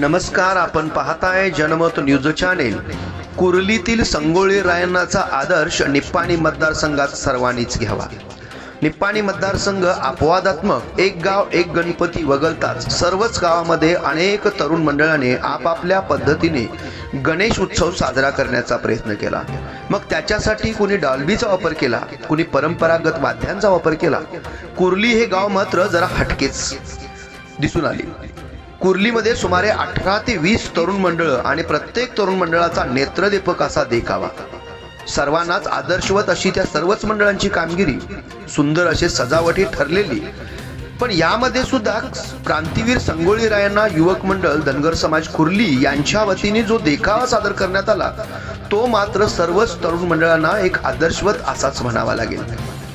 नमस्कार आपण पाहताय जनमत न्यूज चॅनेल. कुर्लीतील संगोळी रायनाचा आदर्श निप्पाणी मतदारसंघात सर्वांनीच घ्यावा. निप्पाणी मतदारसंघ अपवादात्मक एक गाव एक गणपती वगळताच सर्वच गावामध्ये अनेक तरुण मंडळाने आपापल्या पद्धतीने गणेश उत्सव साजरा करण्याचा प्रयत्न केला. मग त्याच्यासाठी कुणी डॉल्बीचा वापर केला कुणी परंपरागत वाद्यांचा वापर केला? कुर्ली हे गाव मात्र जरा हटकेच दिसून आली. कुर्लीमध्ये सुमारे अठरा ते वीस तरुण मंडळ आणि प्रत्येक तरुण मंडळाचा नेत्रदीपक असा देखावा. सर्वांनाच आदर्शवत अशी त्या सर्वच मंडळांची कामगिरी सुंदर असे सजावटी ठरलेली. पण यामध्ये सुद्धा क्रांतीवीर संगोळी रायांना युवक मंडळ धनगर समाज कुर्ली यांच्या वतीने जो देखावा सादर करण्यात आला तो मात्र सर्वच तरुण मंडळांना एक आदर्शवत असाच म्हणावा लागेल.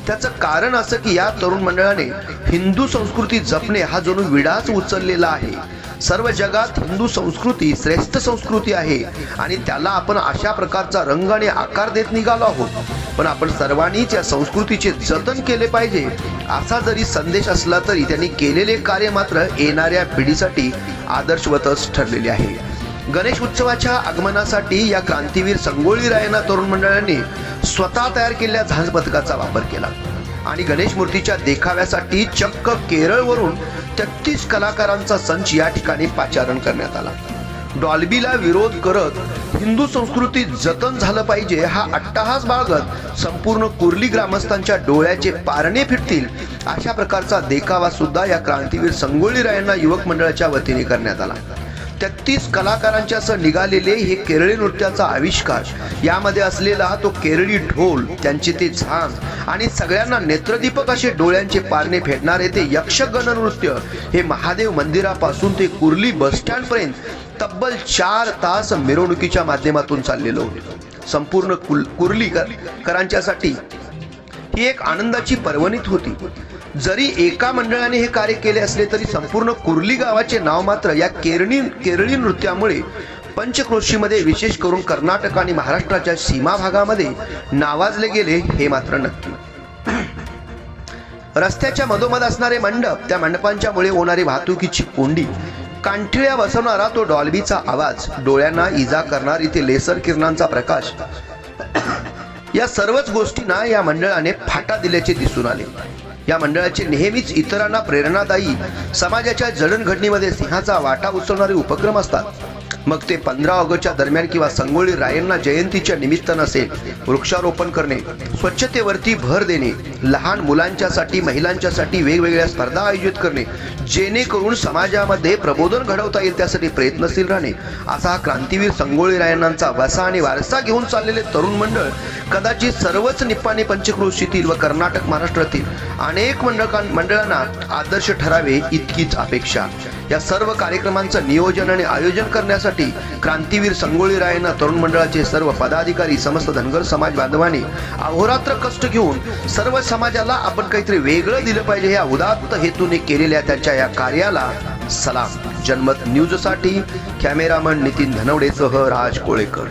त्याचं कारण असं की या तरुण मंडळाने हिंदू संस्कृती जपणे हा जणू विडाच उचललेला आहे. सर्व जगात हिंदू संस्कृती श्रेष्ठ संस्कृती आहे आणि त्याला आपण अशा प्रकारचा रंग आणि आकार देत निघालो आहोत. पण आपण सर्वांनीच या संस्कृतीचे जतन केले पाहिजे असा जरी संदेश असला तरी त्यांनी केलेले कार्य मात्र येणाऱ्या पिढीसाठी आदर्शवतच ठरलेले आहे. गणेश उत्सवाच्या आगमनासाठी या क्रांतीवीर संगोळी रायना तरुण मंडळांनी स्वतः तयार केलेल्या झांज पथकाचा वापर केला. आणि गणेश मूर्तीच्या देखाव्यासाठी चक्क केरळवरून तेहतीस कलाकारांचा संच या ठिकाणी पाचारण करण्यात आला. डॉल्बीला विरोध करत हिंदू संस्कृती जतन झालं पाहिजे हा अट्टहास बाळगत संपूर्ण कुर्ली ग्रामस्थांच्या डोळ्याचे पारणे फिरतील अशा प्रकारचा देखावा सुद्धा या क्रांतीवीर संगोळी रायांना युवक मंडळाच्या वतीने करण्यात आला. तेहतीस कलाकारांच्या असं निघालेले हे केरळी नृत्याचा आविष्कार. यामध्ये असलेला तो केरळी ढोल त्यांचे ते झांज आणि सगळ्यांना नेत्रदीपक असे डोळ्यांचे पारणे फेडणारे ते यक्षगण नृत्य. हे महादेव मंदिरापासून ते कुर्ली बस स्टँडपर्यंत तब्बल चार तास मिरवणुकीच्या माध्यमातून चाललेलं होतं. संपूर्ण कुल कुर्लीकर करांच्यासाठी ही एक आनंदाची पर्वणीत होती. जरी एका मंडळाने हे कार्य केले असले तरी संपूर्ण कुर्ली गावाचे नाव मात्र या केरणी केरळी नृत्यामुळे पंचक्रोशीमध्ये विशेष करून कर्नाटक आणि महाराष्ट्राच्या सीमा भागामध्ये नावाजले गेले हे मात्र नक्की. रस्त्याच्या मधोमध असणारे मंडप त्या मंडपांच्या मुळे होणारी वाहतुकीची कोंडी कांठिळ्या बसवणारा तो डॉल्बीचा आवाज डोळ्यांना इजा करणारी ते लेसर किरणांचा प्रकाश या सर्वच गोष्टींना या मंडळाने फाटा दिल्याचे दिसून आले. या मंडळाचे नेहमीच इतरांना प्रेरणादायी समाजाच्या जडणघडणीमध्ये सिंहाचा वाटा उचलणारे उपक्रम असतात. मग ते पंधरा ऑगस्टच्या दरम्यान किंवा संगोळी रायांना जयंतीच्या निमित्त नसेल वृक्षारोपण करणे स्वच्छतेवरती भर देणे लहान मुलांच्यासाठी महिलांच्यासाठी वेगवेगळ्या स्पर्धा आयोजित करणे जेणेकरून समाजामध्ये प्रबोधन घडवता येईल त्यासाठी प्रयत्नशील राहणे. असा हा क्रांतीवीर संगोळी रायांचा वसा आणि वारसा घेऊन चाललेले तरुण मंडळ कदाचित सर्वच निप्पाने पंचक्रोशीतील व कर्नाटक महाराष्ट्रातील अनेक मंडळां मंडळांना आदर्श ठरावे इतकीच अपेक्षा. या सर्व कार्यक्रमांचं नियोजन आणि आयोजन करण्यासाठी क्रांतीवीर संगोळी रायना तरुण मंडळाचे सर्व पदाधिकारी समस्त धनगर समाज बांधवांनी अहोरात्र कष्ट घेऊन सर्व समाजाला आपण काहीतरी वेगळं दिलं पाहिजे या उदात्त हेतूने केलेल्या त्यांच्या या कार्याला सलाम. जनमत न्यूजसाठी कॅमेरामन नितीन धनवडेसह राज कोळेकर.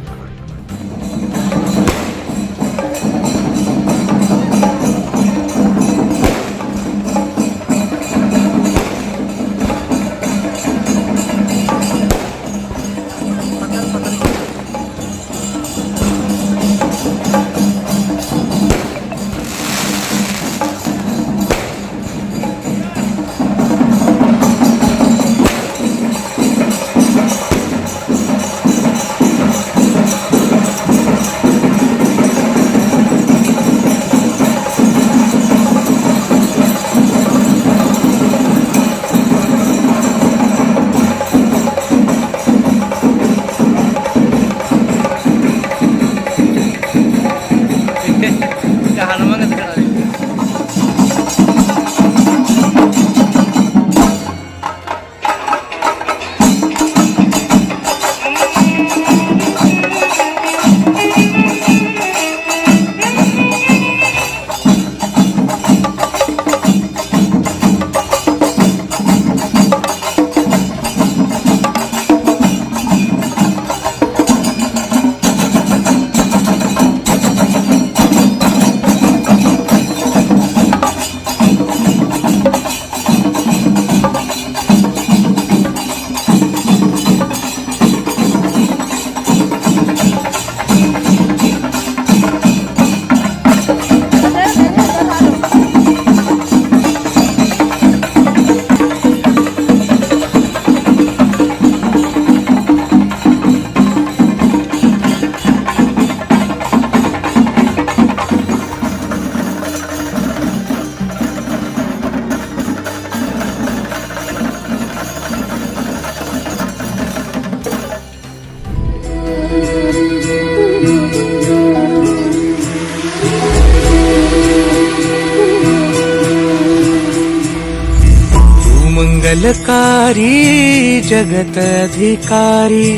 मंगलकारी जगत अधिकारी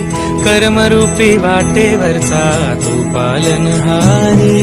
कर्मरूपी वाटेवरचा तू पालनहारी.